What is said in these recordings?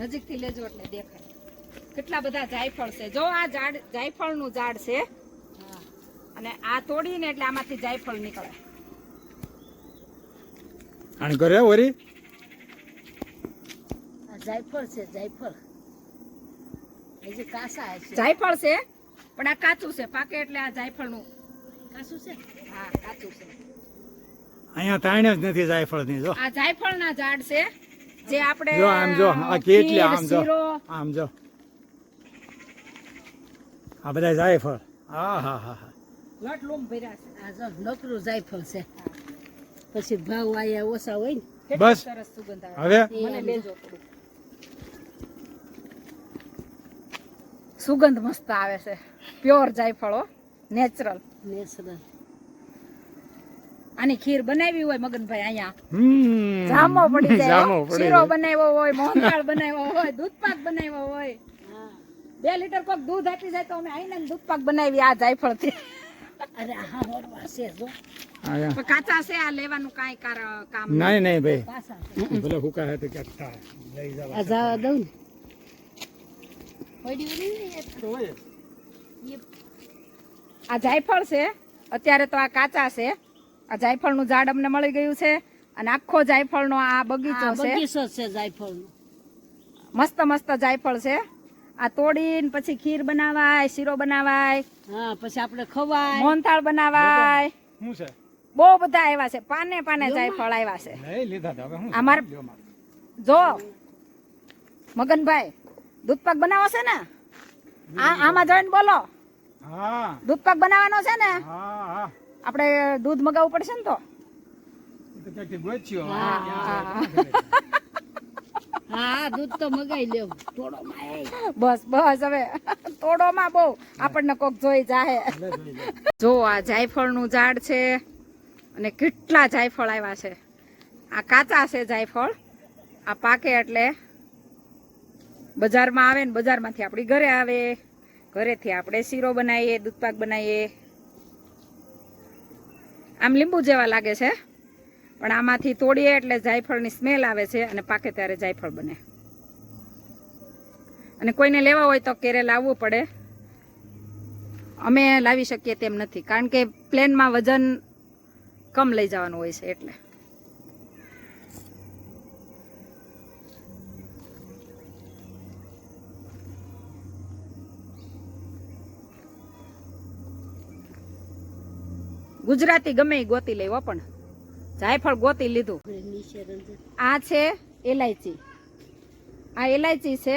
નજીકથી લેજો એટલે દેખાય. કેટલા બધા જાયફળ છે. જો આ ઝાડ જાયફળનું ઝાડ છે અને આ તોડીને એટલે આમાંથી જાયફળ નીકળે. આને કરે વરી? જાયફળ છે જાયફળ. હજી કાસા છે. જાયફળ છે પણ આ કાચું છે. પાકે એટલે આ જાયફળનું. કાચું છે? હા કાચું છે. અહીંયા તાણે જ નથી જાયફળની જો. આ જાયફળના ઝાડ છે જે આપણે જો આમ જો આ કેટલી આમ જો આમ જો. આ બધા જાયફળ. હા હા હા હા. લટ લૂમ ભર્યા છે. આ જો નકરું જાયફળ છે. પછી ભાવ આયા ઓછા હોય ને બસ. સરસ સુગંધ આવે. હવે? મને લેજો સુગંધ મસ્ત આવે છે. પ્યોર જાયફળો નેચરલ. નેચરલ. આની ખીર બનાવી હોય મગનભાઈ અહીંયા. હમ. જામો પડી જાય. શીરો બનાવ્યો હોય મોહનથાળ બનાવ્યો હોય દૂધપાક બનાવ્યો હોય. બે લીટર કોક દૂધ આપી જાય તો અમે આઈને દૂધપાક બનાવી આ જાયફળથી અરે હા હોરવા છે જો. આયા. કાચા છે આ લેવાનું કાઈ કાર- કામ નહીં. નહીં ભાઈ. ભલે હુકા હે તો ક્યાંક લઈ જાવ આ જાવ દઉં આ જાયફળ છે અત્યારે તો આ કાચા છે. આ જાયફળનું ઝાડ અમને મળી ગયું છે અને આખો જાયફળનો આ બગીચો આ છે. બગીચો છે જાયફળનો. મસ્ત મસ્ત જાયફળ છે. આ તોડીને પછી ખીર બનાવાય શીરો બનાવાય હા પછી આપણે ખવાય. મોહનથાળ બનાવાય. શું છે? બહુ બધા આવ્યા છે. પાને પાને જાયફળ આવ્યા છે. લઈ લીધા તો હવે. જો મગનભાઈ દૂધપાક બનાવો છે ને? આ આમાં જોઈને બોલો. હા. દૂધપાક બનાવવાનો છે ને? હા. આપણે દૂધ મગાવવું પડશે ને તો? હા દૂધ તો મગાઈ લેવું. બસ બસ હવે. તોડોમાં બહુ. આપણને કોક જોઈ જાહે. જો આ જાયફળનું ઝાડ છે અને કેટલા જાયફળ આવ્યા છે. આ કાચા છે જાયફળ. આ પાકે એટલે બજારમાં આવે ને બજારમાંથી આપણી ઘરે આવે. ઘરેથી આપણે શીરો બનાવીએ દૂધપાક બનાવીએ. આમ લીંબુ જેવા લાગે છે. પણ આમાંથી તોડીએ એટલે જાયફળની સ્મેલ આવે છે અને પાકે ત્યારે જાયફળ બને. અને કોઈને લેવા હોય તો કેરે લાવવું પડે. અમે લાવી શકીએ તેમ નથી. કારણ કે પ્લેનમાં વજન કમ લઈ જવાનું હોય છે એટલે. ગુજરાતી ગમે એ ગોતી લેવો પણ. જાયફળ ગોતી લીધું. આ છે એલાયચી. આ એલાયચી છે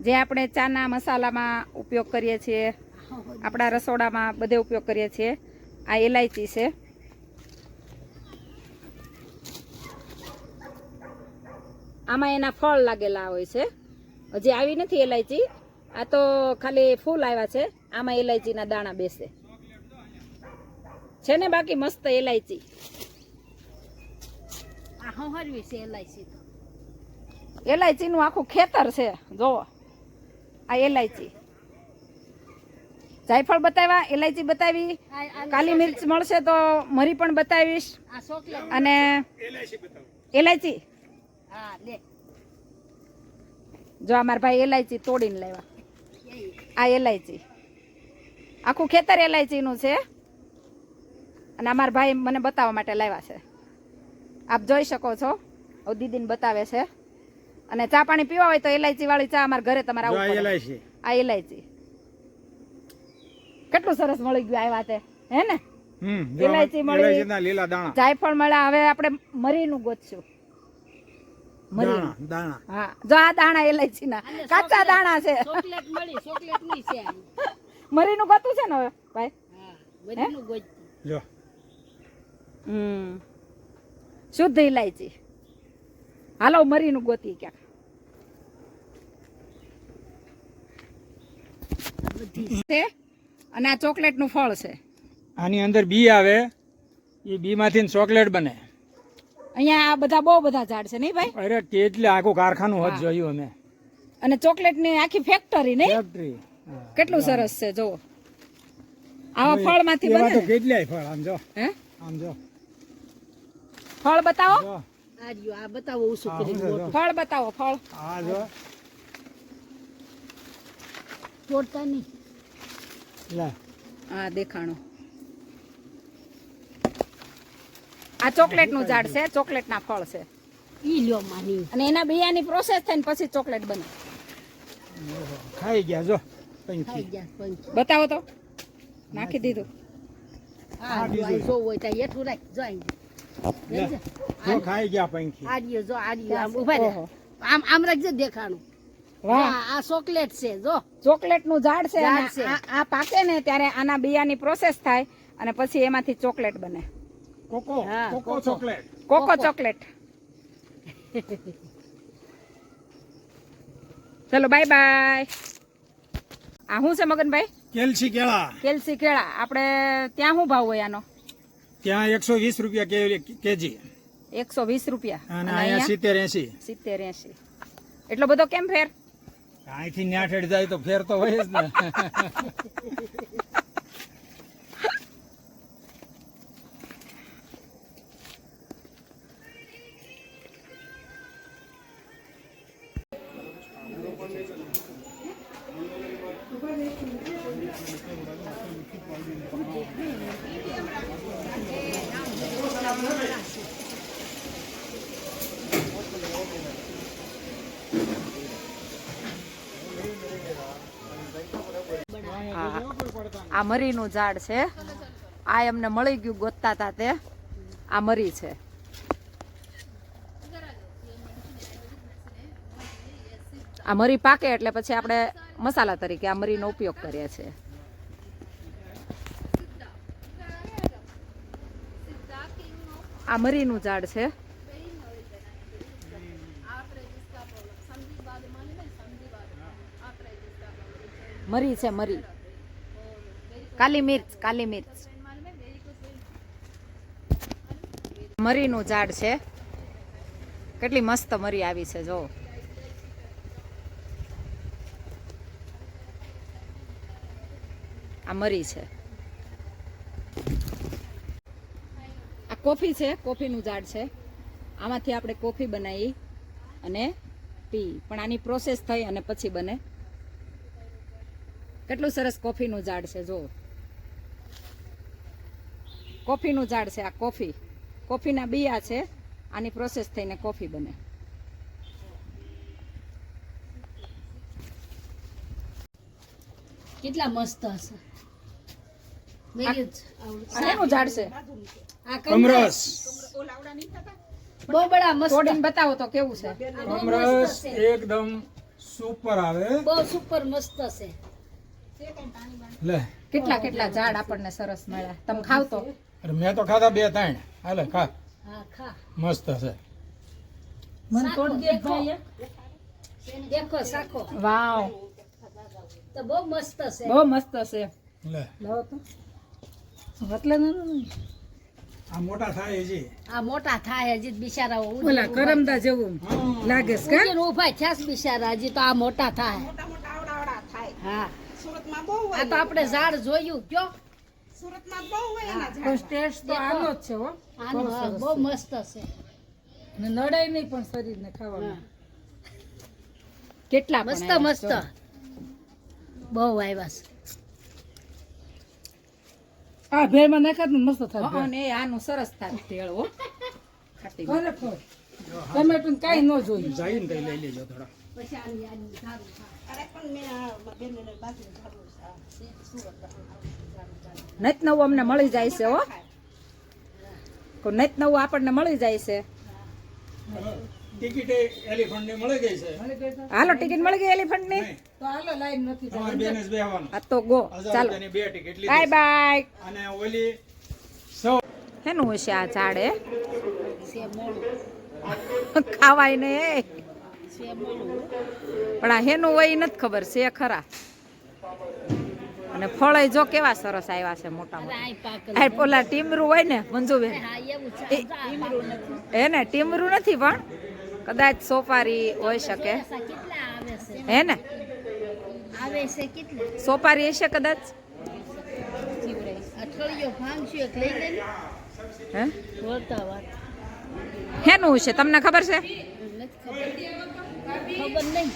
જે આપણે ચાના મસાલામાં ઉપયોગ કરીએ છીએ. આપણા રસોડામાં બધે ઉપયોગ કરીએ છીએ. આ એલાયચી છે. આમાં એના ફળ લાગેલા હોય છે. હજી આવી નથી એલાયચી. આ તો ખાલી ફૂલ આવ્યા છે. આમાં એલાયચીના દાણા બેસે. છે ને બાકી મસ્ત એલાયચી. આ હરવી છે એલઆઈસી તો. એલાયચીનું આખું ખેતર છે જોવો. આ એલાયચી. જાયફળ બતાવ્યા એલાયચી બતાવી. કાલી મિર્ચ મળશે તો મરી પણ બતાવીશ. અને એલાયચી હા લે. જો આ મારા ભાઈ એલાયચી તોડીને લેવા આ એલાયચી. આખું ખેતર એલાયચીનું છે. અને અમારા ભાઈ મને બતાવવા માટે લાવ્યા છે. આપ જોઈ શકો છો. હવે દીદીને બતાવે છે. અને ચા પાણી પીવા હોય તો એલાયચી વાળી ચા અમારા ઘરે તમારે આ. એલાયચી. કેટલું સરસ મળી ગયું આ વાતે હે ને? હમ, એલાયચી મળી. લીલા દાણા. જાયફળ મળ્યા હવે આપણે મરીનું ગોતશું. મરી દાણા હા. જો આ દાણા એલાયચીના કાચા દાણા છે. ચોકલેટ મળી ચોકલેટની છે. મરીનું ગોતું છે ને હવે ભાઈ? બધીનું જો. હમ. શુદ્ધ ઇલાયચી હાલો મરીનું ગોતી ક્યાંક. છે અને આ ચોકલેટનું ફળ છે. આની અંદર બી આવે. એ બી માંથી ચોકલેટ બને. અહીંયા આ બધા બહુ બધા ઝાડ છે નહીં ભાઈ? અરે કેટલે આખું કારખાનું હોત જોયું અમે. અને ચોકલેટની આખી ફેક્ટરી નહીં? ફેક્ટરી કેટલું સરસ છે જો આવા ફળમાંથી બને. કેટલાય ફળ આમ જો. હે? આમ જો. ફળ બતાવો. આ બતાવો ફળ બતાવો ફળ. આ તોડતા નહીં. હા દેખાણું. આ ચોકલેટનું ઝાડ છે ચોકલેટ ના ફળ છે. ઈ લ્યો માની. અને એના બિયાની પ્રોસેસ થઈને પછી ચોકલેટ બને. ખાઈ ગયા જો. ખાઈ ગયા બતાવો તો. નાખી દીધું. આ જો હોય ત્યાં એઠું રાખ જો? જો ખાઈ ગયા પંખી આ જો આ આમ ઊભા રહે. આમ આમ રાખજે દેખાણું. વાહ. આ આ ચોકલેટ છે જો. ચોકલેટનું ઝાડ છે અને ઝાડ છે. આ આ પાકે ને ત્યારે આના બિયાની પ્રોસેસ થાય અને પછી એમાંથી ચોકલેટ બને. Cocoa. Chocolate. Cocoa cocoa. Chocolate. ચલો બાય બાય આ શું છે મગનભાઈ? કેલસી કેળા. કેલસી કેળા. આપણે ત્યાં શું ભાવ હોય આનો? ત્યાં એકસો વીસ રૂપિયા કે- કેજી. એકસો વીસ રૂપિયા. અને અહીંયા સિત્તેર એસી સિત્તેર એસી એટલો બધો કેમ ફેર? અહીંથી ન્યાઠેડ જાય તો ફેર તો હોય જ ને. આ મરીનું ઝાડ છે. આ એમને મળી ગયું ગોતતા હતા તે. આ મરી છે. આ મરી પાકે એટલે પછી આપણે મસાલા તરીકે આ મરીનો ઉપયોગ કરીએ છીએ. આ મરીનું ઝાડ છે. મરી છે, મરી. કાલી મિર્ચ કાલી મિર્ચ મરીનું ઝાડ છે. કેટલી મસ્ત મરી આવી છે, જો. આ મરી છે. આ કોફી છે, કોફીનું ઝાડ છે. આમાંથી આપણે કોફી બનાવી અને પી. પણ આની પ્રોસેસ થઈ અને પછી બને. કેટલું સરસ કોફીનું ઝાડ છે, જો. કોફીનું ઝાડ છે આ કોફી. કોફીના બિયા છે. આની પ્રોસેસ થઈને કોફી બને. કેટલા મસ્ત હશે. શેનું ઝાડ છે? કમરસ. બહુ બડા મસ્ત. તોડીને બતાવો તો કેવું છે? કમરસ એકદમ સુપર આવે. બહુ સુપર મસ્ત છે. લે. કેટલા કેટલા ઝાડ આપણને સરસ મળ્યા. તમે ખાવ તો. અરે મેં તો ખાધા બે ત્રણ. હાલે ખા. મસ્ત છે. મને તોડ દે દેખો. સાખો વાવ. તો બહુ મસ્ત છે. બહુ મસ્ત છે. લે. લાવો તો. એટલે આ મોટા થાય હજી. આ મોટા થાય હજી બિચારાઓ ઓલા કરમદા જેવું લાગે છે ઉજીને ઊભા થયા બિચારા હજી તો આ મોટા થાય. હા. આ તો આપણે ઝાડ જોયું કયો? ટેસ્ટ તો આનો જ છે હો. આનો બહુ મસ્ત છે. ને નડાય નહીં પણ શરીરને ખાવાનું કેટલા મસ્ત મસ્ત. બહુ આવ્યા છે. આ ભેળમાં નાખાત ને મસ્ત થાય ને આનું સરસ થાય ભેળ હો. ખાટી ખરેખર ટમેટું કાઈ ન જોયું. જઈને ને લઈ લેજો થોડા. પછી આની આની ઝાડું નત નવું અમને મળી જાય છે હો. કોઈ નત નવું આપણને મળી જાય છે. ટિકિટ એલિફન્ટની મળી ગઈ છે હાલો ટિકિટ મળી ગઈ એલિફન્ટની તો હાલો લાઈન નથી તમારે બેન જ બેહવાનું. આ તો ગો. ચાલો. રૂપિયાની બે ટિકિટ બાય બાય અને ઓલી હેનું હશે આ ઝાડ? એ ખાવાય ને એ. પણ આ હેનું હોય નથી ખબર છે ખરા. અને ફળય જો કેવા સરસ આવ્યા છે મોટા મોટા પેલા ટીમરું હોય ને મંજુબેન. હા ને ટીમરું નથી પણ કદાચ સોપારી હોઈ શકે. હે ને? સોપારી હશે કદાચ? હેનું છે તમને ખબર છે? ખબર નહીં.